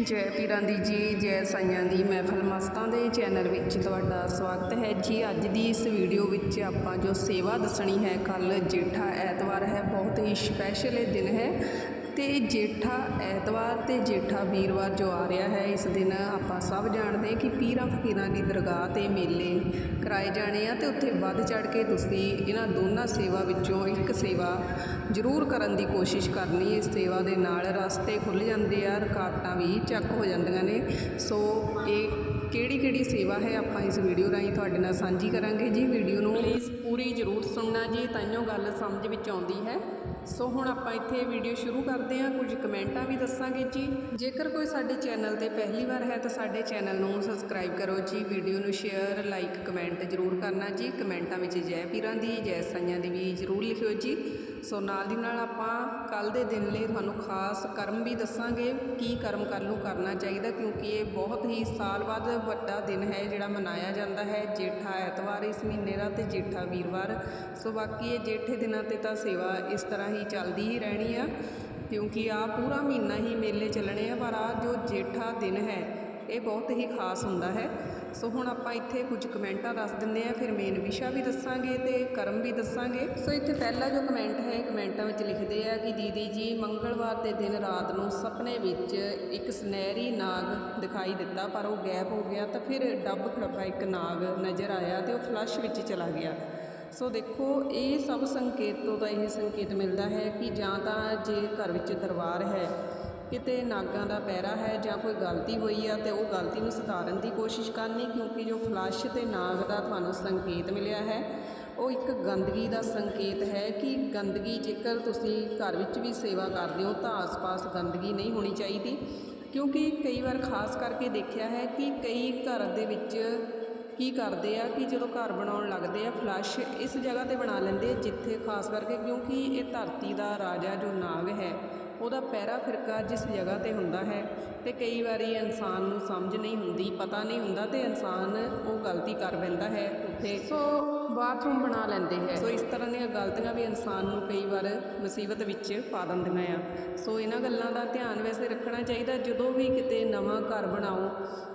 ਜੈ ਪੀਰਾਂ ਦੀ ਜੀ, ਜੈ ਸਾਈਆਂ ਦੀ ਮਹਿਫਲ ਮਸਤਾਂ ਦੇ ਚੈਨਲ ਵਿੱਚ ਤੁਹਾਡਾ ਸਵਾਗਤ ਹੈ। ਜੀ, ਅੱਜ ਦੀ ਇਸ ਵੀਡੀਓ ਵਿੱਚ ਆਪਾਂ ਜੋ ਸੇਵਾ ਦੱਸਣੀ ਹੈ ਕੱਲ ਜੇਠਾ ਐਤਵਾਰ ਹੈ, ਬਹੁਤ ਹੀ ਸਪੈਸ਼ਲ ਦਿਨ ਹੈ। ਅਤੇ ਜੇਠਾ ਐਤਵਾਰ ਅਤੇ ਜੇਠਾ ਵੀਰਵਾਰ ਜੋ ਆ ਰਿਹਾ ਹੈ, ਇਸ ਦਿਨ ਆਪਾਂ ਸਭ ਜਾਣਦੇ ਹਾਂ ਕਿ ਪੀਰਾਂ ਫਕੀਰਾਂ ਦੀ ਦਰਗਾਹ ਤੇ ਮੇਲੇ ਕਰਾਏ ਜਾਣੇ ਆ ਅਤੇ ਉੱਥੇ ਵੱਧ ਚੜ੍ਹ ਕੇ ਤੁਸੀਂ ਇਹਨਾਂ ਦੋਨਾਂ ਸੇਵਾ ਵਿੱਚੋਂ ਇੱਕ ਸੇਵਾ ਜ਼ਰੂਰ ਕਰਨ ਦੀ ਕੋਸ਼ਿਸ਼ ਕਰਨੀ ਇਸ ਸੇਵਾ ਦੇ ਨਾਲ ਰਸਤੇ ਖੁੱਲ੍ਹ ਜਾਂਦੇ ਆ, ਰੁਕਾਵਟਾਂ ਵੀ ਚੱਕ ਹੋ ਜਾਂਦੀਆਂ ਨੇ। ਸੋ ਇਹ ਕਿਹੜੀ ਕਿਹੜੀ ਸੇਵਾ ਹੈ ਆਪਾਂ ਇਸ ਵੀਡੀਓ ਰਾਹੀਂ ਤੁਹਾਡੇ ਨਾਲ ਸਾਂਝੀ ਕਰਾਂਗੇ। ਜੀ, ਵੀਡੀਓ ਨੂੰ ਪਲੀਜ਼ ਪੂਰੀ ਜ਼ਰੂਰ ਸੁਣਨਾ ਜੀ ਤਾਈਓ ਗੱਲ ਸਮਝ ਵਿੱਚ ਆਉਂਦੀ ਹੈ। ਸੋ ਹੁਣ ਆਪਾਂ ਇੱਥੇ ਵੀਡੀਓ ਸ਼ੁਰੂ ਕਰਦੇ ਹਾਂ। ਕੁਝ ਕਮੈਂਟਾਂ ਵੀ ਦੱਸਾਂਗੇ ਜੀ। ਜੇਕਰ ਕੋਈ ਸਾਡੇ ਚੈਨਲ ਤੇ ਪਹਿਲੀ ਵਾਰ ਹੈ ਤਾਂ ਸਾਡੇ ਚੈਨਲ ਨੂੰ ਸਬਸਕ੍ਰਾਈਬ ਕਰੋ ਜੀ। ਵੀਡੀਓ ਨੂੰ ਸ਼ੇਅਰ ਲਾਈਕ ਕਮੈਂਟ ਜ਼ਰੂਰ ਕਰਨਾ ਜੀ। ਕਮੈਂਟਾਂ ਵਿੱਚ ਜੈ ਪੀਰਾਂ ਦੀ, ਜੈ ਸਾਈਆਂ ਦੀ ਵੀ ਜ਼ਰੂਰ ਲਿਖਿਓ ਜੀ। ਸੋ ਨਾਲ ਦੀ ਨਾਲ ਆਪਾਂ ਕੱਲ ਦੇ ਦਿਨ ਲਈ ਤੁਹਾਨੂੰ ਖਾਸ ਕਰਮ ਵੀ ਦੱਸਾਂਗੇ ਕੀ ਕਰਮ ਕੱਲ ਨੂੰ ਕਰਨਾ ਚਾਹੀਦਾ, ਕਿਉਂਕਿ ਇਹ ਬਹੁਤ ਹੀ ਸਾਲ ਬਾਅਦ ਵੱਡਾ ਦਿਨ ਹੈ ਜਿਹੜਾ ਮਨਾਇਆ ਜਾਂਦਾ ਹੈ, ਜੇਠਾ ਐਤਵਾਰ ਇਸ ਮਹੀਨੇ ਦਾ ਤੇ ਜੇਠਾ ਵੀਰਵਾਰ। ਸੋ ਬਾਕੀ ਇਹ ਜੇਠੇ ਦਿਨਾਂ ਤੇ ਤਾਂ ਸੇਵਾ ਇਸ ਤਰ੍ਹਾਂ ਹੀ ਚੱਲਦੀ ਹੀ ਰਹਿਣੀ ਆ, ਕਿਉਂਕਿ ਆ ਪੂਰਾ ਮਹੀਨਾ ਹੀ ਮੇਲੇ ਚੱਲਣੇ ਆ, ਪਰ ਆ ਜੋ ਜੇਠਾ ਦਿਨ ਹੈ ਇਹ ਬਹੁਤ ਹੀ ਖਾਸ ਹੁੰਦਾ ਹੈ। ਸੋ ਹੁਣ ਆਪਾਂ ਇੱਥੇ ਕੁਝ ਕਮੈਂਟਾਂ ਦੱਸ ਦਿੰਦੇ ਆ ਫਿਰ ਮੇਨ ਵਿਸ਼ਾ ਵੀ ਦੱਸਾਂਗੇ ਤੇ ਕਰਮ ਵੀ ਦੱਸਾਂਗੇ। ਸੋ ਇੱਥੇ ਪਹਿਲਾ ਜੋ ਕਮੈਂਟ ਹੈ ਕਮੈਂਟਾਂ ਵਿੱਚ ਲਿਖਦੇ ਆ ਕਿ ਦੀਦੀ ਜੀ, ਮੰਗਲਵਾਰ ਦੇ ਦਿਨ ਰਾਤ ਨੂੰ ਸੁਪਨੇ ਵਿੱਚ ਇੱਕ ਸੁਨਹਿਰੀ ਨਾਗ ਦਿਖਾਈ ਦਿੱਤਾ, ਪਰ ਉਹ ਗਾਇਬ ਹੋ ਗਿਆ ਤਾਂ ਫਿਰ ਡੱਬ ਖੜੱਬਾ ਇੱਕ ਨਾਗ ਨਜ਼ਰ ਆਇਆ ਤੇ ਉਹ ਫਲੱਸ਼ ਵਿੱਚ ਚਲਾ ਗਿਆ। ਸੋ ਦੇਖੋ, ਇਹ ਸਭ ਸੰਕੇਤ ਤੋਂ ਤਾਂ ਇਹ ਸੰਕੇਤ ਮਿਲਦਾ ਹੈ ਕਿ ਜਾਂ ਤਾਂ ਜੇ ਘਰ ਵਿੱਚ ਦਰਬਾਰ ਹੈ ਕਿਤੇ ਨਾਗਾਂ ਦਾ ਪੈਰਾ ਹੈ ਜਾਂ ਕੋਈ ਗਲਤੀ ਹੋਈ ਆ ਤੇ ਉਹ ਗਲਤੀ ਨੂੰ ਸੁਧਾਰਨ ਦੀ ਕੋਸ਼ਿਸ਼ ਕਰਨੀ, ਕਿਉਂਕਿ ਜੋ ਫਲੱਸ਼ ਤੇ ਨਾਗ ਦਾ ਤੁਹਾਨੂੰ ਸੰਕੇਤ ਮਿਲਿਆ ਹੈ, ਉਹ ਇੱਕ ਗੰਦਗੀ ਦਾ ਸੰਕੇਤ ਹੈ ਕਿ ਗੰਦਗੀ ਜੇਕਰ ਤੁਸੀਂ ਘਰ ਵਿੱਚ ਵੀ ਸੇਵਾ ਕਰਦੇ ਹੋ ਤਾਂ ਆਸ-ਪਾਸ ਗੰਦਗੀ ਨਹੀਂ ਹੋਣੀ ਚਾਹੀਦੀ, ਕਿਉਂਕਿ ਕਈ ਵਾਰ ਖਾਸ ਕਰਕੇ ਦੇਖਿਆ ਹੈ ਕਿ ਕਈ ਘਰ ਦੇ ਵਿੱਚ ਕੀ ਕਰਦੇ ਆ, ਕਿ ਜਦੋਂ ਘਰ ਬਣਾਉਣ ਲੱਗਦੇ ਆ ਫਲੱਸ਼ ਇਸ ਜਗ੍ਹਾ ਤੇ ਬਣਾ ਲੈਂਦੇ ਆ, ਜਿੱਥੇ ਖਾਸ ਕਰਕੇ ਕਿਉਂਕਿ ਇਹ ਧਰਤੀ ਦਾ ਰਾਜਾ ਜੋ ਨਾਗ ਹੈ, ਉਹਦਾ ਪਹਿਰਾ ਫਿਰਕਾ ਜਿਸ ਜਗ੍ਹਾ ਤੇ ਹੁੰਦਾ ਹੈ ਤੇ ਕਈ ਵਾਰੀ ਇਨਸਾਨ ਨੂੰ ਸਮਝ ਨਹੀਂ ਹੁੰਦੀ, ਪਤਾ ਨਹੀਂ ਹੁੰਦਾ ਤੇ ਇਨਸਾਨ ਉਹ ਗਲਤੀ ਕਰ ਪੈਂਦਾ ਹੈ ਉੱਥੇ। ਸੋ ਬਾਥਰੂਮ ਬਣਾ ਲੈਂਦੇ ਹੈ। ਸੋ ਇਸ ਤਰ੍ਹਾਂ ਦੀਆਂ ਗਲਤੀਆਂ ਵੀ ਇਨਸਾਨ ਨੂੰ ਕਈ ਵਾਰ ਮੁਸੀਬਤ ਵਿੱਚ ਪਾ ਦਿੰਦੀਆਂ ਆ। ਸੋ ਇਹਨਾਂ ਗੱਲਾਂ ਦਾ ਧਿਆਨ ਵੈਸੇ ਰੱਖਣਾ ਚਾਹੀਦਾ। ਜਦੋਂ ਵੀ ਕਿਤੇ ਨਵਾਂ ਘਰ ਬਣਾਓ,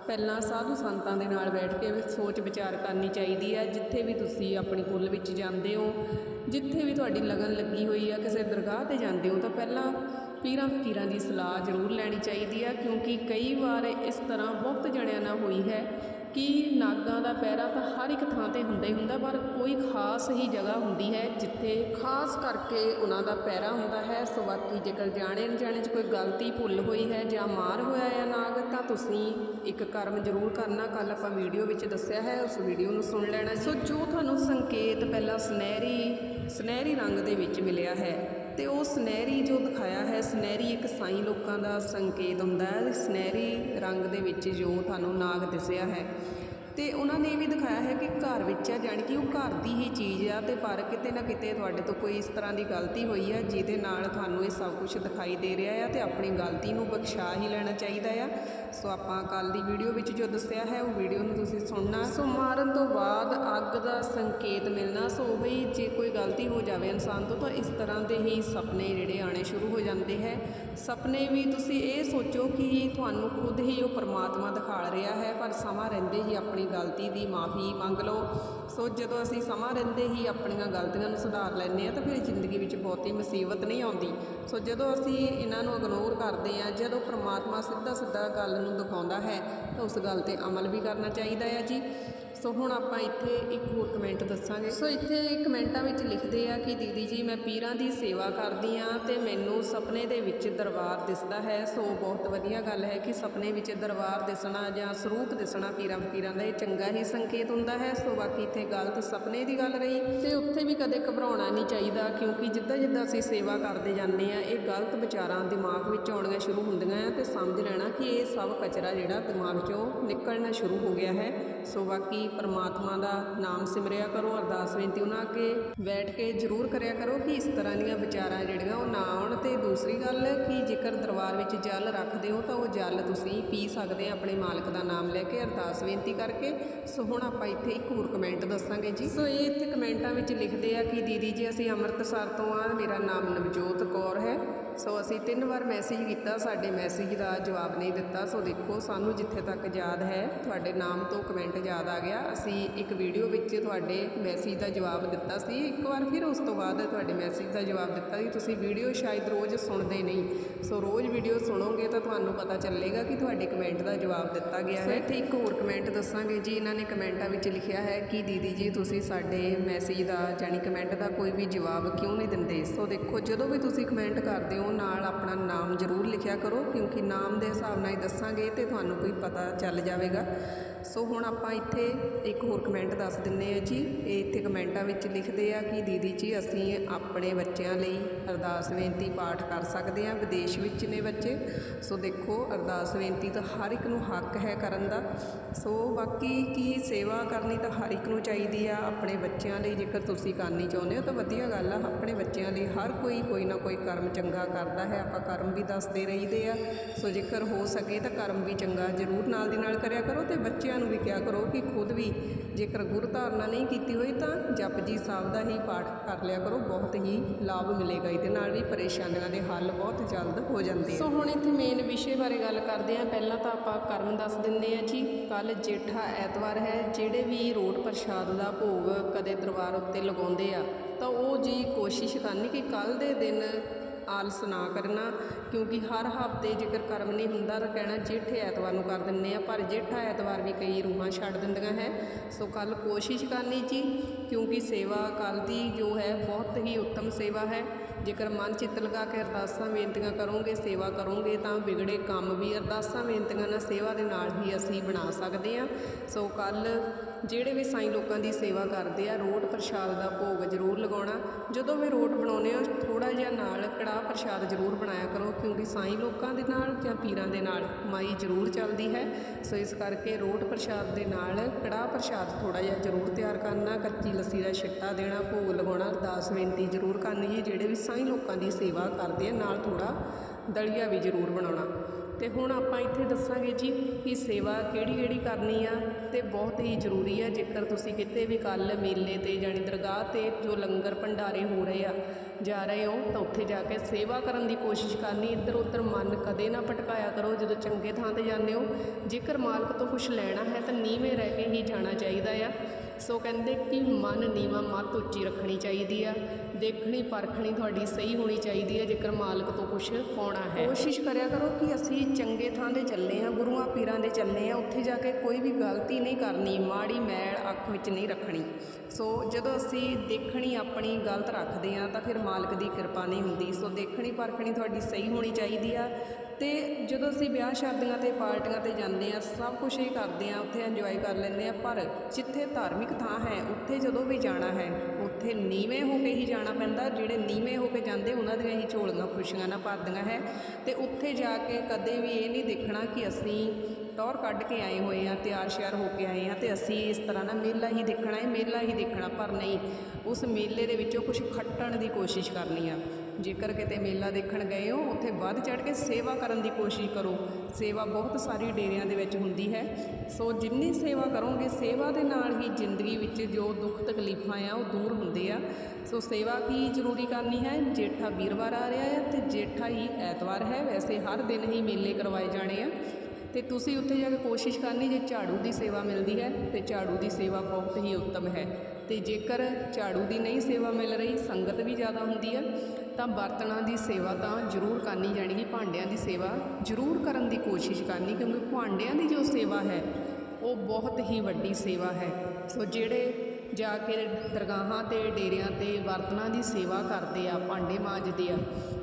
ਪਹਿਲਾਂ ਸਾਧੂ ਸੰਤਾਂ ਦੇ ਨਾਲ ਬੈਠ ਕੇ ਸੋਚ ਵਿਚਾਰ ਕਰਨੀ ਚਾਹੀਦੀ ਹੈ। ਜਿੱਥੇ ਵੀ ਤੁਸੀਂ ਆਪਣੀ ਕੁੱਲ ਵਿੱਚ ਜਾਂਦੇ ਹੋ, ਜਿੱਥੇ ਵੀ ਤੁਹਾਡੀ ਲਗਨ ਲੱਗੀ ਹੋਈ ਆ, ਕਿਸੇ ਦਰਗਾਹ ਤੇ ਜਾਂਦੇ ਹੋ, ਤਾਂ ਪਹਿਲਾਂ ਪੀਰਾਂ ਫਕੀਰਾਂ ਦੀ ਸਲਾਹ ਜ਼ਰੂਰ ਲੈਣੀ ਚਾਹੀਦੀ ਆ। ਕਿਉਂਕਿ ਕਈ ਵਾਰ ਇਸ ਤਰ੍ਹਾਂ ਬਹੁਤ ਜਣਿਆਂ ਨਾਲ ਹੋਈ ਹੈ ਕਿ ਨਾਗਾਂ ਦਾ ਪਹਿਰਾ ਤਾਂ ਹਰ ਇੱਕ ਥਾਂ ਤੇ ਹੁੰਦਾ ਹੀ ਹੁੰਦਾ, ਪਰ ਕੋਈ ਖਾਸ ਹੀ ਜਗ੍ਹਾ ਹੁੰਦੀ ਹੈ ਜਿੱਥੇ ਖਾਸ ਕਰਕੇ ਉਹਨਾਂ ਦਾ ਪਹਿਰਾ ਹੁੰਦਾ ਹੈ। ਸੋ ਬਾਕੀ ਜੇਕਰ ਜਾਣੇ ਅਣਜਾਣੇ 'ਚ ਕੋਈ ਗਲਤੀ ਭੁੱਲ ਹੋਈ ਹੈ ਜਾਂ ਮਾਰ ਹੋਇਆ ਹੈ ਨਾਗ, ਤਾਂ ਤੁਸੀਂ ਇੱਕ ਕਰਮ ਜ਼ਰੂਰ ਕਰਨਾ। ਕੱਲ ਆਪਾਂ ਵੀਡੀਓ ਵਿੱਚ ਦੱਸਿਆ ਹੈ, ਉਸ ਵੀਡੀਓ ਨੂੰ ਸੁਣ ਲੈਣਾ ਸੋ ਜੋ ਤੁਹਾਨੂੰ ਸੰਕੇਤ ਪਹਿਲਾਂ ਸੁਨਹਿਰੀ ਸੁਨਹਿਰੀ ਰੰਗ ਦੇ ਵਿੱਚ ਮਿਲਿਆ ਹੈ ਤੇ ਉਹ ਸੁਨਹਿਰੀ ਜੋ ਦਿਖਾਇਆ ਹੈ, ਸੁਨਹਿਰੀ ਇੱਕ ਸਾਈਂ ਲੋਕਾਂ ਦਾ ਸੰਕੇਤ ਹੁੰਦਾ ਹੈ, ਸੁਨਹਿਰੀ ਰੰਗ ਦੇ ਵਿੱਚ ਜੋ ਤੁਹਾਨੂੰ ਨਾਗ ਦਿਸਿਆ ਹੈ। ਅਤੇ ਉਹਨਾਂ ਨੇ ਇਹ ਵੀ ਦਿਖਾਇਆ ਹੈ ਕਿ ਘਰ ਵਿੱਚ ਹੈ, ਜਾਣੀ ਕਿ ਉਹ ਘਰ ਦੀ ਹੀ ਚੀਜ਼ ਆ ਅਤੇ ਪਰ ਕਿਤੇ ਨਾ ਕਿਤੇ ਤੁਹਾਡੇ ਤੋਂ ਕੋਈ ਇਸ ਤਰ੍ਹਾਂ ਦੀ ਗਲਤੀ ਹੋਈ ਹੈ ਜਿਹਦੇ ਨਾਲ ਤੁਹਾਨੂੰ ਇਹ ਸਭ ਕੁਝ ਦਿਖਾਈ ਦੇ ਰਿਹਾ ਆ ਅਤੇ ਆਪਣੀ ਗਲਤੀ ਨੂੰ ਬਖਸ਼ਾ ਹੀ ਲੈਣਾ ਚਾਹੀਦਾ ਆ। ਸੋ ਆਪਾਂ ਕੱਲ ਦੀ ਵੀਡੀਓ ਵਿੱਚ ਜੋ ਦੱਸਿਆ ਹੈ, ਉਹ ਵੀਡੀਓ ਨੂੰ ਤੁਸੀਂ ਸੁਣਨਾ। ਸੋ ਮਾਰਨ ਤੋਂ ਬਾਅਦ ਅੱਗ ਦਾ ਸੰਕੇਤ ਮਿਲਣਾ, ਸੋ ਬਈ ਜੇ ਕੋਈ ਗਲਤੀ ਹੋ ਜਾਵੇ ਇਨਸਾਨ ਤੋਂ, ਤਾਂ ਇਸ ਤਰ੍ਹਾਂ ਦੇ ਹੀ ਸੁਪਨੇ ਜਿਹੜੇ ਆਣੇ ਸ਼ੁਰੂ ਹੋ ਜਾਂਦੇ ਹੈ। ਸੁਪਨੇ ਵੀ ਤੁਸੀਂ ਇਹ ਸੋਚੋ ਕਿ ਤੁਹਾਨੂੰ ਖੁਦ ਹੀ ਉਹ ਪਰਮਾਤਮਾ ਦਿਖਾਲ ਰਿਹਾ ਹੈ, ਪਰ ਸਮਾਂ ਰਹਿੰਦੇ ਹੀ ਆਪਣੀ ਗਲਤੀ ਦੀ ਮਾਫੀ ਮੰਗ ਲਓ। ਸੋ ਜਦੋਂ ਅਸੀਂ ਸਮਾਂ ਰਹਿੰਦੇ ਹੀ ਆਪਣੀਆਂ ਗਲਤੀਆਂ ਨੂੰ ਸੁਧਾਰ ਲੈਂਦੇ ਆ ਤਾਂ ਫਿਰ ਜ਼ਿੰਦਗੀ ਵਿੱਚ ਬਹੁਤੀ ਮੁਸੀਬਤ ਨਹੀਂ ਆਉਂਦੀ। ਸੋ ਜਦੋਂ ਅਸੀਂ ਇਹਨਾਂ ਨੂੰ ਇਗਨੋਰ ਕਰਦੇ ਆ ਜਦੋਂ ਪ੍ਰਮਾਤਮਾ ਸਿੱਧਾ ਸਿੱਧਾ ਗੱਲ ਨੂੰ ਦਿਖਾਉਂਦਾ ਹੈ ਤਾਂ ਉਸ ਗੱਲ ਤੇ ਅਮਲ ਵੀ ਕਰਨਾ ਚਾਹੀਦਾ ਹੈ ਜੀ। ਸੋ ਹੁਣ ਆਪਾਂ ਇੱਥੇ ਇੱਕ ਹੋਰ ਕਮੈਂਟ ਦੱਸਾਂਗੇ। ਸੋ ਇੱਥੇ ਕਮੈਂਟਾਂ ਵਿੱਚ ਲਿਖਦੇ ਆ ਕਿ ਦੀਦੀ ਜੀ, ਮੈਂ ਪੀਰਾਂ ਦੀ ਸੇਵਾ ਕਰਦੀ ਆ ਤੇ ਮੈਨੂੰ ਸੁਪਨੇ ਦੇ ਵਿੱਚ ਦਰਬਾਰ ਦਿਸਦਾ ਹੈ। ਸੋ ਬਹੁਤ ਵਧੀਆ ਗੱਲ ਹੈ ਕਿ ਸੁਪਨੇ ਵਿੱਚ ਦਰਬਾਰ ਦਿਸਣਾ ਜਾਂ ਸਰੂਪ ਦਿਸਣਾ ਪੀਰਾਂ ਫਕੀਰਾਂ ਦਾ ਇਹ ਚੰਗਾ ਹੀ ਸੰਕੇਤ ਹੁੰਦਾ ਹੈ। ਸੋ ਬਾਕੀ ਇੱਥੇ ਗਲਤ ਸੁਪਨੇ ਦੀ ਗੱਲ ਰਹੀ। ਤੇ ਉੱਥੇ ਵੀ ਕਦੇ ਘਬਰਾਉਣਾ ਨਹੀਂ ਚਾਹੀਦਾ ਕਿਉਂਕਿ ਜਿੱਦਾਂ ਜਿੱਦਾਂ ਅਸੀਂ ਸੇਵਾ ਕਰਦੇ ਜਾਂਦੇ ਆ, ਇਹ ਗਲਤ ਵਿਚਾਰਾਂ ਦਿਮਾਗ ਵਿੱਚ ਆਉਣੀਆਂ ਸ਼ੁਰੂ ਹੁੰਦੀਆਂ ਆ ਤੇ ਸਮਝ ਲੈਣਾ ਕਿ ਇਹ ਸਭ ਕਚਰਾ ਜਿਹੜਾ ਦਿਮਾਗ 'ਚੋਂ ਨਿਕਲਣਾ ਸ਼ੁਰੂ ਹੋ ਗਿਆ ਹੈ। ਸੋ ਬਾਕੀ ਪਰਮਾਤਮਾ ਦਾ ਨਾਮ ਸਿਮਰਿਆ ਕਰੋ, ਅਰਦਾਸ ਬੇਨਤੀ ਉਹਨਾਂ ਅੱਗੇ ਬੈਠ ਕੇ ਜ਼ਰੂਰ ਕਰਿਆ ਕਰੋ ਕਿ ਇਸ ਤਰ੍ਹਾਂ ਦੀਆਂ ਵਿਚਾਰਾਂ ਜਿਹੜੀਆਂ ਉਹ ਨਾ ਆਉਣ। ਤੇ ਦੂਸਰੀ ਗੱਲ ਕਿ ਜੇਕਰ ਦਰਬਾਰ ਵਿੱਚ ਜਲ ਰੱਖਦੇ ਹੋ ਤਾਂ ਉਹ ਜਲ ਤੁਸੀਂ ਪੀ ਸਕਦੇ ਆ, ਆਪਣੇ ਮਾਲਕ ਦਾ ਨਾਮ ਲੈ ਕੇ ਅਰਦਾਸ ਬੇਨਤੀ ਕਰਕੇ। ਸੋ ਹੁਣ ਆਪਾਂ ਇੱਥੇ ਇੱਕ ਹੋਰ ਕਮੈਂਟ ਦੱਸਾਂਗੇ ਜੀ। ਸੋ ਇਹ ਇੱਥੇ ਕਮੈਂਟਾਂ ਵਿੱਚ ਲਿਖਦੇ ਆ ਕਿ ਦੀਦੀ ਜੀ, ਅਸੀਂ ਅੰਮ੍ਰਿਤਸਰ ਤੋਂ ਆ, ਮੇਰਾ ਨਾਮ ਨਵਜੋਤ ਕੌਰ ਹੈ। ਸੋ ਅਸੀਂ ਤਿੰਨ ਵਾਰ ਮੈਸੇਜ ਕੀਤਾ ਸਾਡੇ ਮੈਸੇਜ ਦਾ ਜਵਾਬ ਨਹੀਂ ਦਿੱਤਾ। ਸੋ ਦੇਖੋ ਸਾਨੂੰ ਜਿੱਥੇ ਤੱਕ ਯਾਦ ਹੈ ਤੁਹਾਡੇ ਨਾਮ ਤੋਂ ਕਮੈਂਟ ਯਾਦ ਆ ਗਿਆ। ਅਸੀਂ ਇੱਕ ਵੀਡੀਓ ਵਿੱਚ ਤੁਹਾਡੇ ਮੈਸੇਜ ਦਾ ਜਵਾਬ ਦਿੱਤਾ ਸੀ। ਇੱਕ ਵਾਰ ਫਿਰ ਉਸ ਤੋਂ ਬਾਅਦ ਤੁਹਾਡੇ ਮੈਸੇਜ ਦਾ ਜਵਾਬ ਦਿੱਤਾ ਕਿ ਤੁਸੀਂ ਵੀਡੀਓ ਸ਼ਾਇਦ ਰੋਜ਼ ਸੁਣਦੇ ਨਹੀਂ। ਸੋ ਰੋਜ਼ ਵੀਡੀਓ ਸੁਣੋਗੇ ਤਾਂ ਤੁਹਾਨੂੰ ਪਤਾ ਚੱਲੇਗਾ ਕਿ ਤੁਹਾਡੇ ਕਮੈਂਟ ਦਾ ਜਵਾਬ ਦਿੱਤਾ ਗਿਆ ਹੈ। ਇੱਥੇ ਇੱਕ ਹੋਰ ਕਮੈਂਟ ਦੱਸਾਂਗੇ। ਜੀ ਇਹਨਾਂ ਨੇ ਕਮੈਂਟਾਂ ਵਿੱਚ ਲਿਖਿਆ ਹੈ ਕਿ ਦੀਦੀ ਜੀ ਤੁਸੀਂ ਸਾਡੇ ਮੈਸੇਜ ਦਾ ਜਾਨੀ ਕਮੈਂਟ ਦਾ ਕੋਈ ਵੀ ਜਵਾਬ ਕਿਉਂ ਨਹੀਂ ਦਿੰਦੇ? ਸੋ ਦੇਖੋ ਜਦੋਂ ਵੀ ਤੁਸੀਂ ਕਮੈਂਟ ਕਰਦੇ ਹੋ ਨਾਲ ਆਪਣਾ ਨਾਮ ਜ਼ਰੂਰ ਲਿਖਿਆ ਕਰੋ, ਕਿਉਂਕਿ ਨਾਮ ਦੇ ਹਿਸਾਬ ਨਾਲ ਹੀ ਦੱਸਾਂਗੇ ਤੇ ਤੁਹਾਨੂੰ ਕੋਈ ਪਤਾ ਚੱਲ ਜਾਵੇਗਾ। ਸੋ ਹੁਣ ਆਪਾਂ ਇੱਥੇ ਇੱਕ ਹੋਰ ਕਮੈਂਟ ਦੱਸ ਦਿੰਨੇ ਆ ਜੀ। ਇਹ ਇੱਥੇ ਕਮੈਂਟਾਂ ਵਿੱਚ ਲਿਖਦੇ ਆ ਕਿ, ਦੀਦੀ ਜੀ, ਅਸੀਂ ਆਪਣੇ ਬੱਚਿਆਂ ਲਈ ਅਰਦਾਸ ਬੇਨਤੀ ਪਾਠ ਕਰ ਸਕਦੇ ਹਾਂ। ਵਿਦੇਸ਼ ਵਿੱਚ ਨੇ ਬੱਚੇ। ਸੋ ਦੇਖੋ, ਅਰਦਾਸ ਬੇਨਤੀ ਤਾਂ ਹਰ ਇੱਕ ਨੂੰ ਹੱਕ ਹੈ ਕਰਨ ਦਾ। ਸੋ ਬਾਕੀ ਕੀ ਸੇਵਾ ਕਰਨੀ ਤਾਂ ਹਰ ਇੱਕ ਨੂੰ ਚਾਹੀਦੀ ਆ। ਆਪਣੇ ਬੱਚਿਆਂ ਲਈ ਜੇਕਰ ਤੁਸੀਂ ਕਰਨੀ ਚਾਹੁੰਦੇ ਹੋ ਤਾਂ ਵਧੀਆ ਗੱਲ ਆ। ਆਪਣੇ ਬੱਚਿਆਂ ਲਈ ਹਰ ਕੋਈ ਕੋਈ ਨਾ ਕੋਈ ਕਰਮ ਚੰਗਾ ਕਰਦਾ ਹੈ। ਆਪਾਂ ਕਰਮ ਵੀ ਦੱਸਦੇ ਰਹੀਦੇ ਆ। ਸੋ ਜੇਕਰ ਹੋ ਸਕੇ ਤਾਂ ਕਰਮ ਵੀ ਚੰਗਾ ਜ਼ਰੂਰ ਨਾਲ ਦੀ ਨਾਲ ਕਰਿਆ ਕਰੋ ਤੇ ਬੱਚਿਆਂ ਨੂੰ ਵੀ ਕਿਹਾ ਕਰੋ ਕਿ ਖੁਦ ਵੀ ਜੇਕਰ ਗੁਰ ਧਾਰਨਾ ਨਹੀਂ ਕੀਤੀ ਹੋਈ ਤਾਂ ਜਪਜੀ ਸਾਹਿਬ ਦਾ ਹੀ ਪਾਠ ਕਰ ਲਿਆ ਕਰੋ, ਬਹੁਤ ਹੀ ਲਾਭ ਮਿਲੇਗਾ ਇਹਦੇ ਨਾਲ ਵੀ ਪਰੇਸ਼ਾਨੀਆਂ ਦੇ ਹੱਲ ਬਹੁਤ ਜਲਦ ਹੋ ਜਾਂਦੇ ਸੋ ਹੁਣ ਇੱਥੇ ਮੇਨ ਵਿਸ਼ੇ ਬਾਰੇ ਗੱਲ ਕਰਦੇ ਹਾਂ। ਪਹਿਲਾਂ ਤਾਂ ਆਪਾਂ ਕਰਮ ਦੱਸ ਦਿੰਦੇ ਆ ਜੀ। ਕੱਲ ਜੇਠਾ ਐਤਵਾਰ ਹੈ, ਜਿਹੜੇ ਵੀ ਰੋਟ ਪ੍ਰਸ਼ਾਦ ਦਾ ਭੋਗ ਕਦੇ ਦਰਬਾਰ ਉੱਤੇ ਲਗਾਉਂਦੇ ਆ, ਤਾਂ ਉਹ ਜੀ ਕੋਸ਼ਿਸ਼ ਕਰਨੀ ਕਿ ਕੱਲ ਦੇ ਦਿਨ ਆਲਸ ਨਾ ਕਰਨਾ, ਕਿਉਂਕਿ ਹਰ ਹਫ਼ਤੇ ਜੇਕਰ ਕਰਮ ਨਹੀਂ ਹੁੰਦਾ, ਤਾਂ ਕਹਿਣਾ ਜੇਠੇ ਐਤਵਾਰ ਨੂੰ ਕਰ ਦਿੰਦੇ ਆ। ਪਰ ਜੇਠਾ ਐਤਵਾਰ ਵੀ ਕਈ ਰੂਹਾਂ ਛੱਡ ਦਿੰਦੀਆਂ ਹੈ। ਸੋ ਕੱਲ ਕੋਸ਼ਿਸ਼ ਕਰਨੀ ਜੀ, ਕਿਉਂਕਿ ਸੇਵਾ ਕੱਲ ਦੀ ਜੋ ਹੈ, ਬਹੁਤ ਹੀ ਉੱਤਮ ਸੇਵਾ ਹੈ। ਜੇਕਰ ਮਨ ਚਿੱਤ ਲਗਾ ਕੇ ਅਰਦਾਸਾਂ ਬੇਨਤੀਆਂ ਕਰੋਗੇ, ਸੇਵਾ ਕਰੋਗੇ, ਤਾਂ ਵਿਗੜੇ ਕੰਮ ਵੀ ਅਰਦਾਸਾਂ ਬੇਨਤੀਆਂ ਨਾਲ ਸੇਵਾ ਦੇ ਨਾਲ ਹੀ ਅਸੀਂ ਬਣਾ ਸਕਦੇ ਹਾਂ। ਸੋ ਕੱਲ ਜਿਹੜੇ ਵੀ ਸਾਈਂ ਲੋਕਾਂ ਦੀ ਸੇਵਾ ਕਰਦੇ ਆ ਰੋਟ ਪ੍ਰਸ਼ਾਦ ਦਾ ਭੋਗ ਜ਼ਰੂਰ ਲਗਾਉਣਾ। ਜਦੋਂ ਵੀ ਰੋਟ ਬਣਾਉਂਦੇ ਹੋ ਥੋੜਾ ਜਿਹਾ ਨਾਲ ਕੜਾਹ ਪ੍ਰਸ਼ਾਦ ਜ਼ਰੂਰ ਬਣਾਇਆ ਕਰੋ, ਕਿਉਂਕਿ ਸਾਈਂ ਲੋਕਾਂ ਦੇ ਨਾਲ ਜਾਂ ਪੀਰਾਂ ਦੇ ਨਾਲ ਮਾਈ ਜ਼ਰੂਰ ਚੱਲਦੀ ਹੈ। ਸੋ ਇਸ ਕਰਕੇ ਰੋਟ ਪ੍ਰਸ਼ਾਦ ਦੇ ਨਾਲ ਕੜਾਹ ਪ੍ਰਸ਼ਾਦ ਥੋੜਾ ਜਿਹਾ ਜ਼ਰੂਰ ਤਿਆਰ ਕਰਨਾ, ਕੱਚੀ ਲੱਸੀ ਦਾ ਛਿੱਟਾ ਦੇਣਾ, ਭੋਗ ਲਗਾਉਣਾ, ਅਰਦਾਸ ਬੇਨਤੀ ਜ਼ਰੂਰ ਕਰਨੀ ਹੈ। ਜਿਹੜੇ ਵੀ ਹੀ ਲੋਕਾਂ ਦੀ ਸੇਵਾ ਕਰਦੇ ਆ ਨਾਲ ਥੋੜਾ ਦਲੀਆ ਵੀ ਜ਼ਰੂਰ ਬਣਾਉਣਾ। ਤੇ ਹੁਣ ਆਪਾਂ ਇੱਥੇ ਦੱਸਾਂਗੇ ਜੀ ਕਿ ਸੇਵਾ ਕਿਹੜੀ ਕਿਹੜੀ ਕਰਨੀ ਆ ਤੇ ਬਹੁਤ ਹੀ ਜ਼ਰੂਰੀ ਆ। ਜੇਕਰ ਤੁਸੀਂ ਕਿਤੇ ਵੀ ਕੱਲ ਮੇਲੇ ਤੇ ਜਾਣੀ ਦਰਗਾਹ ਤੇ ਜੋ ਲੰਗਰ ਭੰਡਾਰੇ ਹੋ ਰਹੇ ਆ, ਜਾ ਰਹੇ ਹੋ, ਤਾਂ ਉੱਥੇ ਜਾ ਕੇ ਸੇਵਾ ਕਰਨ ਦੀ ਕੋਸ਼ਿਸ਼ ਕਰਨੀ। ਇੱਧਰ ਉੱਧਰ ਮਨ ਕਦੇ ਨਾ ਭਟਕਾਇਆ ਕਰੋ, ਜਦੋਂ ਚੰਗੇ ਥਾਂ ਤੇ ਜਾਂਦੇ ਹੋ। ਜੇਕਰ ਮਾਲਕ ਤੋਂ ਕੁਝ ਲੈਣਾ ਹੈ, ਤਾਂ ਨੀਵੇਂ ਰਹਿ ਕੇ ਹੀ ਜਾਣਾ ਚਾਹੀਦਾ ਆ। ਸੋ ਕਹਿੰਦੇ ਕਿ ਮਨ ਨੀਵਾ ਮੱਤ ਉੱਚੀ ਰੱਖਣੀ ਚਾਹੀਦੀ ਆ, ਦੇਖਣੀ ਪਰਖਣੀ ਤੁਹਾਡੀ ਸਹੀ ਹੋਣੀ ਚਾਹੀਦੀ ਹੈ ਜੇਕਰ ਮਾਲਕ ਤੋਂ ਕੁਝ ਪਾਉਣਾ ਹੈ। ਕੋਸ਼ਿਸ਼ ਕਰਿਆ ਕਰੋ ਕਿ ਅਸੀਂ ਚੰਗੇ ਥਾਂ ਦੇ ਚੱਲੇ ਆ ਗੁਰੂਆਂ ਪੀਰਾਂ ਦੇ ਚੱਲੇ ਆ ਉੱਥੇ ਜਾ ਕੇ ਕੋਈ ਵੀ ਗਲਤੀ ਨਹੀਂ ਕਰਨੀ, ਮਾੜੀ ਮੈਲ ਅੱਖ ਵਿੱਚ ਨਹੀਂ ਰੱਖਣੀ। ਸੋ ਜਦੋਂ ਅਸੀਂ ਦੇਖਣੀ ਆਪਣੀ ਗਲਤ ਰੱਖਦੇ ਆ ਤਾਂ ਫਿਰ ਮਾਲਕ ਦੀ ਕਿਰਪਾ ਨਹੀਂ ਹੁੰਦੀ। ਸੋ ਦੇਖਣੀ ਪਰਖਣੀ ਤੁਹਾਡੀ ਸਹੀ ਹੋਣੀ ਚਾਹੀਦੀ ਆ ਅਤੇ ਜਦੋਂ ਅਸੀਂ ਵਿਆਹ ਸ਼ਾਦੀਆਂ ਤੇ ਪਾਰਟੀਆਂ ਤੇ ਜਾਂਦੇ ਹਾਂ, ਸਭ ਕੁਛ ਹੀ ਕਰਦੇ ਹਾਂ, ਉੱਥੇ ਇੰਜੋਏ ਕਰ ਲੈਂਦੇ ਹਾਂ, ਪਰ ਜਿੱਥੇ ਧਾਰਮਿਕ ਥਾਂ ਹੈ, ਉੱਥੇ ਜਦੋਂ ਵੀ ਜਾਣਾ ਹੈ, ਉੱਥੇ ਨੀਵੇਂ ਹੋ ਕੇ ਹੀ ਜਾਣਾ ਪੈਂਦਾ। ਜਿਹੜੇ ਨੀਵੇਂ ਹੋ ਕੇ ਜਾਂਦੇ, ਉਹਨਾਂ ਦੀਆਂ ਹੀ ਝੋਲੀਆਂ ਖੁਸ਼ੀਆਂ ਨਾਲ ਭਰਦੀਆਂ ਹੈ। ਅਤੇ ਉੱਥੇ ਜਾ ਕੇ ਕਦੇ ਵੀ ਇਹ ਨਹੀਂ ਦੇਖਣਾ ਕਿ ਅਸੀਂ ਟੌਰ ਕੱਢ ਕੇ ਆਏ ਹੋਏ ਆ ਤਿਆਰ ਸ਼ਿਆਰ ਹੋ ਕੇ ਆਏ ਆ ਤੇ ਅਸੀਂ ਇਸ ਤਰ੍ਹਾਂ ਦਾ ਮੇਲਾ ਹੀ ਦੇਖਣਾ ਹੈ, ਮੇਲਾ ਹੀ ਦੇਖਣਾ। ਪਰ ਨਹੀਂ, ਉਸ ਮੇਲੇ ਦੇ ਵਿੱਚੋਂ ਕੁਝ ਖੱਟਣ ਦੀ ਕੋਸ਼ਿਸ਼ ਕਰਨੀ ਆ। ਜੇਕਰ ਕਿਤੇ ਮੇਲਾ ਦੇਖਣ ਗਏ ਹੋ, ਉੱਥੇ ਵੱਧ ਚੜ ਕੇ ਸੇਵਾ ਕਰਨ ਦੀ ਕੋਸ਼ਿਸ਼ ਕਰੋ। ਸੇਵਾ ਬਹੁਤ ਸਾਰੀ ਡੇਰਿਆਂ ਦੇ ਵਿੱਚ ਹੁੰਦੀ ਹੈ। ਸੋ ਜਿੰਨੀ ਸੇਵਾ ਕਰੋਗੇ, ਸੇਵਾ ਦੇ ਨਾਲ ਹੀ ਜ਼ਿੰਦਗੀ ਵਿੱਚ ਜੋ ਦੁੱਖ ਤਕਲੀਫਾਂ ਆ, ਉਹ ਦੂਰ ਹੁੰਦੇ ਆ। ਸੋ ਸੇਵਾ ਕੀ ਜ਼ਰੂਰੀ ਕਰਨੀ ਹੈ? ਜੇਠਾ ਵੀਰਵਾਰ ਆ ਰਿਹਾ ਹੈ ਤੇ ਜੇਠਾ ਹੀ ਐਤਵਾਰ ਹੈ। ਵੈਸੇ ਹਰ ਦਿਨ ਹੀ ਮੇਲੇ ਕਰਵਾਏ ਜਾਣੇ ਆ। ਤੇ ਤੁਸੀਂ ਉੱਥੇ ਜਾ ਕੇ ਕੋਸ਼ਿਸ਼ ਕਰਨੀ ਜੇ ਝਾੜੂ ਦੀ ਸੇਵਾ ਮਿਲਦੀ ਹੈ, ਤੇ ਝਾੜੂ ਦੀ ਸੇਵਾ ਬਹੁਤ ਹੀ ਉੱਤਮ ਹੈ। ਤੇ ਜੇਕਰ ਝਾੜੂ ਦੀ ਨਹੀਂ ਸੇਵਾ ਮਿਲ ਰਹੀ, ਸੰਗਤ ਵੀ ਜ਼ਿਆਦਾ ਹੁੰਦੀ ਹੈ, ਤਾਂ ਬਰਤਨਾਂ ਦੀ ਸੇਵਾ ਤਾਂ ਜ਼ਰੂਰ ਕਰਨੀ ਜਾਣੀ ਕਿ ਭਾਂਡਿਆਂ ਦੀ ਸੇਵਾ ਜ਼ਰੂਰ ਕਰਨ ਦੀ ਕੋਸ਼ਿਸ਼ ਕਰਨੀ, ਕਿਉਂਕਿ ਭਾਂਡਿਆਂ ਦੀ ਜੋ ਸੇਵਾ ਹੈ, ਉਹ ਬਹੁਤ ਹੀ ਵੱਡੀ ਸੇਵਾ ਹੈ। ਸੋ ਜਿਹੜੇ ਜਾ ਕੇ ਦਰਗਾਹਾਂ ਤੇ, ਡੇਰਿਆਂ ਤੇ ਬਰਤਨਾਂ ਦੀ ਸੇਵਾ ਕਰਦੇ ਆ, ਭਾਂਡੇ ਮਾਂਜਦੇ ਆ।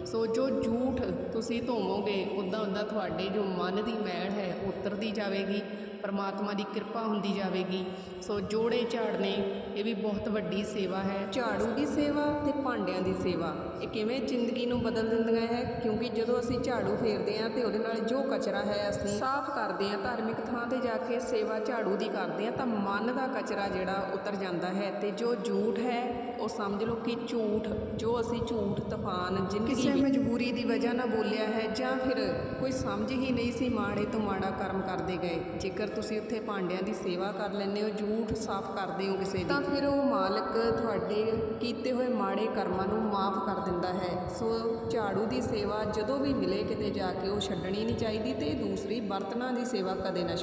ਸੋ ਜੋ ਝੂਠ ਤੁਸੀਂ ਧੋਵੋਗੇ ਉੱਦਾਂ ਉੱਦਾਂ ਤੁਹਾਡੇ ਜੋ ਮਨ ਦੀ ਮੈਲ ਹੈ, ਉਤਰਦੀ ਜਾਵੇਗੀ, ਪਰਮਾਤਮਾ ਦੀ ਕਿਰਪਾ ਹੁੰਦੀ ਜਾਵੇਗੀ। ਸੋ ਜੋੜੇ ਝਾੜਨੇ ਇਹ ਵੀ ਬਹੁਤ ਵੱਡੀ ਸੇਵਾ ਹੈ। ਝਾੜੂ ਦੀ ਸੇਵਾ ਤੇ ਭਾਂਡਿਆਂ ਦੀ ਸੇਵਾ। ਇਹ ਕਿਵੇਂ ਜ਼ਿੰਦਗੀ ਨੂੰ ਬਦਲ ਦਿੰਦੀਆਂ ਹੈ? ਕਿਉਂਕਿ ਜਦੋਂ ਅਸੀਂ ਝਾੜੂ ਫੇਰਦੇ ਹਾਂ ਤੇ ਉਹਦੇ ਨਾਲ ਜੋ ਕਚਰਾ ਹੈ ਅਸੀਂ ਸਾਫ਼ ਕਰਦੇ ਹਾਂ, ਧਾਰਮਿਕ ਥਾਂ ਤੇ ਜਾ ਕੇ ਸੇਵਾ ਝਾੜੂ ਦੀ ਕਰਦੇ ਹਾਂ, ਤਾਂ ਮਨ ਦਾ ਕਚਰਾ ਜਿਹੜਾ ਉਤਰ ਜਾਂਦਾ ਹੈ ਤੇ ਜੋ ਝੂਠ ਹੈ ਉਹ ਸਮਝ ਲਓ ਕਿ ਝੂਠ ਜੋ ਅਸੀਂ ਝੂਠ ਤੂਫਾਨ ਜ਼ਿੰਦਗੀ ਦੀ ਮਜਬੂਰੀ ਦੀ ਵਜ੍ਹਾ ਨਾਲ ਬੋਲਿਆ ਹੈ ਜਾਂ ਫਿਰ ਕੋਈ ਸਮਝ ਹੀ ਨਹੀਂ ਸੀ ਮਾੜੇ ਤੋਂ ਮਾੜਾ ਕਰਮ ਕਰਦੇ ਗਏ। ਜੇਕਰ ਤੁਸੀਂ ਉੱਥੇ ਭਾਂਡਿਆਂ ਦੀ ਸੇਵਾ ਕਰ ਲੈਂਦੇ ਹੋ ਝੂਠ ਸਾਫ਼ ਕਰਦੇ ਹੋ ਕਿਸੇ ਦੀ ਤਾਂ ਫਿਰ ਉਹ ਮਾਲਕ ਤੁਹਾਡੇ ਕੀਤੇ ਹੋਏ ਮਾੜੇ ਕਰਮਾਂ ਨੂੰ ਮਾਫ ਕਰ ਦਿੰਦਾ ਹੈ। ਸੋ ਝਾੜੂ ਦੀ ਸੇਵਾ ਜਦੋਂ ਵੀ ਮਿਲੇ ਕਿਤੇ ਜਾ ਕੇ ਉਹ ਛੱਡਣੀ ਨਹੀਂ ਚਾਹੀਦੀ ਤੇ ਦੂਸਰੀ ਬਰਤਨਾਂ ਦੀ ਸੇਵਾ ਕਦੇ ਨਾ